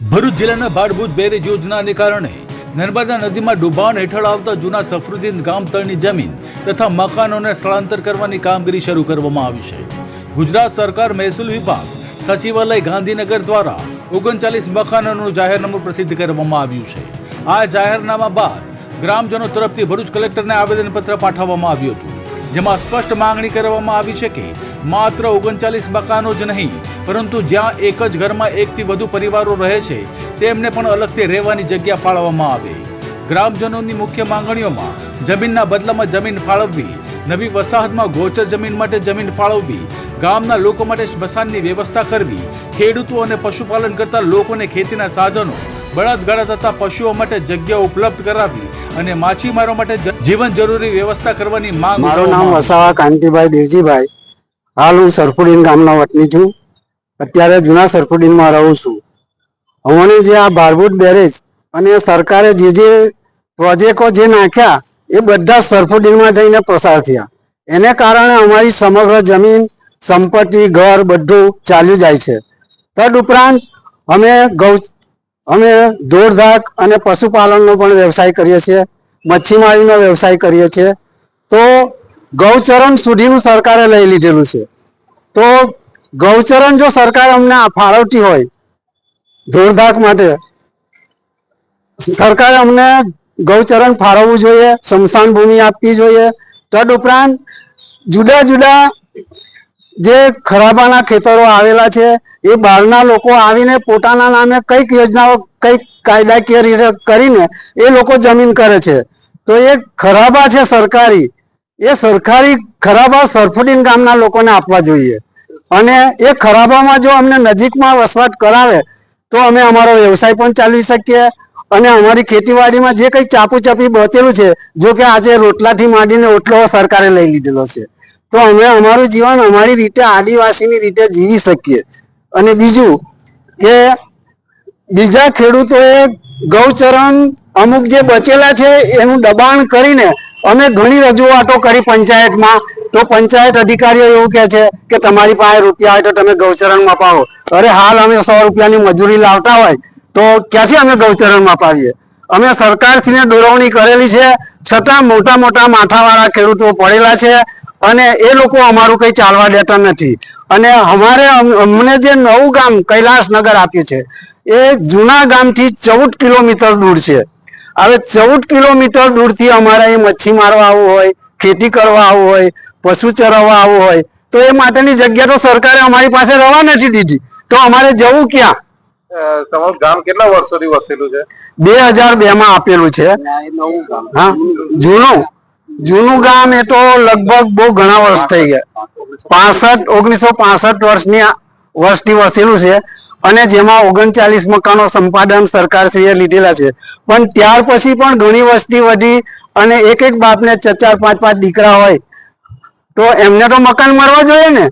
ભરૂચ જિલ્લાના બાળભૂત બેરેજ યોજનાને કારણે નર્મદા નદીમાં ડુબાણ હેઠળ આવતા જૂના સફરુદ્દીન ગામ તળની જમીન તથા મકાનોને સ્થળાંતર કરવાની કામગીરી શરૂ કરવામાં આવી છે. ગુજરાત સરકાર મહેસૂલ વિભાગ, સચિવાલય ગાંધીનગર દ્વારા ઓગણચાલીસ મકાનોનું જાહેરનામું પ્રસિદ્ધ કરવામાં આવ્યું છે. આ જાહેરનામા બાદ ગ્રામજનો તરફથી ભરૂચ કલેક્ટરને આવેદનપત્ર પાઠવવામાં આવ્યું હતું. જેમાં સ્પષ્ટ માંગણી કરવામાં આવી છે કે માત્ર ઓગણચાલીસ મકાનો જ નહીં, પરંતુ જ્યાં એક જ ઘરમાં એકથી વધુ પરિવારો રહે છે, તેમને પણ અલગથી રહેવાની જગ્યા ફાળવવામાં આવે. ગ્રામજનોની મુખ્ય માંગણીઓમાં જમીનના બદલામાં જમીન ફાળવવી, નવી વસાહતમાં ગોચર જમીન માટે જમીન ફાળવવી, ગામના લોકો માટે સ્મશાનની વ્યવસ્થા કરવી, ખેડૂતો અને પશુપાલન કરતા લોકોને ખેતીના સાધનો બળદગાડા તથા પશુઓ માટે જગ્યા ઉપલબ્ધ કરાવી અને માછીમારો માટે જીવન જરૂરી વ્યવસ્થા કરવાની માંગ મારું નામ વસાવા કાંતિભાઈ દેવજીભાઈ. હાલ હું સરફુડીન ગામના વતની છું. અત્યારે જૂના સરફુડીનમાં રહું છું. હમણાં જે આ બારબુટ બેરેજ અને સરકારે જે જે પ્રોજેક્ટો જે નાખ્યા એ બધા સરફુડીનમાં થઈને પસાર થયા. એને કારણે અમારી સમગ્ર જમીન સંપત્તિ ઘર બધું ચાલ્યું જાય છે. તદ ઉપરાંત અમે ગૌ અમે દોડધાક અને પશુપાલનનો પણ વ્યવસાય કરીએ છીએ, મચ્છીમારીનો વ્યવસાય કરીએ છીએ. તો ગૌચરણ સુધીનું સરકારે લઈ લીધેલું છે. તો ગૌચરણ જો સરકાર અમને ફાળવતી હોય ધોરધાક માટે, સરકારે અમને ગૌચરણ ફાળવવું જોઈએ સ્મશાન ભૂમિ આપવી જોઈએ. તદ ઉપરાંત જુદા જુદા જે ખરાબાના ખેતરો આવેલા છે, એ બહારના લોકો આવીને પોતાના નામે કંઈક યોજનાઓ, કંઈક કાયદાકીય રીતે કરીને એ લોકો જમીન કરે છે. તો એ ખરાબા છે સરકારી. એ સરકારી ખરાબા સરફુડીન ગામના લોકોને આપવા જોઈએ. અને એ ખરાબામાં જો અમને નજીકમાં વસવાટ કરાવે, તો અમે અમારો વ્યવસાય પણ ચાલવી શકીએ. અને અમારી ખેતીવાડીમાં જે કંઈ ચાપુ ચાપી બચેલું છે, જો કે આજે રોટલાથી માંડીને ઓટલો સરકારે લઈ લીધેલો છે. તો અમે અમારું જીવન અમારી રીતે આદિવાસીની રીતે જીવી શકીએ. અને બીજું કે બીજા ખેડૂતોએ ગૌચરણ અમુક જે બચેલા છે એનું દબાણ કરીને અમે ઘણી રજૂઆતો કરી પંચાયતમાં. તો પંચાયત અધિકારીઓ એવું કહે છે કે તમારી પાસે રૂપિયા હોય તો તમે ગૌચરણમાં પાવો અરે હાલ અમે સો રૂપિયાની મજૂરી લાવતા હોય તો ક્યાંથી અમે ગૌચરણમાં પાવીએ અમે સરકારશ્રીને દોરવણી કરેલી છે. છતાં મોટા મોટા માથાવાળા ખેડૂતો પડેલા છે. અને એ લોકો અમારું કંઈ ચાલવા દેતા નથી. અને અમારે અમ- અમને જે નવું ગામ કૈલાસનગર આપ્યું છે એ જૂના ગામથી ચૌદ કિલોમીટર દૂર છે. હવે ચૌદ કિલોમીટર દૂરથી અમારે અહીં મચ્છી મારવા આવવું હોય ખેતી કરવા આવવું હોય પશુ ચરાવવા આવવું હોય તો એ માટેની જગ્યા તો સરકારે અમારી પાસે રવા નથી દીધી. તો અમારે જવું ક્યાં? તમારું ગામ કેટલા વર્ષોથી વસેલું છે? બે હજાર બે માં આપેલું છે. હા જૂનું? જૂનું ગામ એ તો લગભગ બહુ ઘણા વર્ષ થઈ ગયા. પાસઠ, ઓગણીસો પાસઠ વર્ષની વર્ષથી વસેલું છે અને જેમાં ઓગણચાલીસ મકાનો સંપાદન સરકારશ્રીએ લીધેલા છે. પણ ત્યાર પછી પણ ઘણી વસ્તી વધી અને એક એક બાપને ચાર ચાર પાંચ પાંચ દીકરા હોય તો એમને તો મકાન મળવા જોઈએ ને?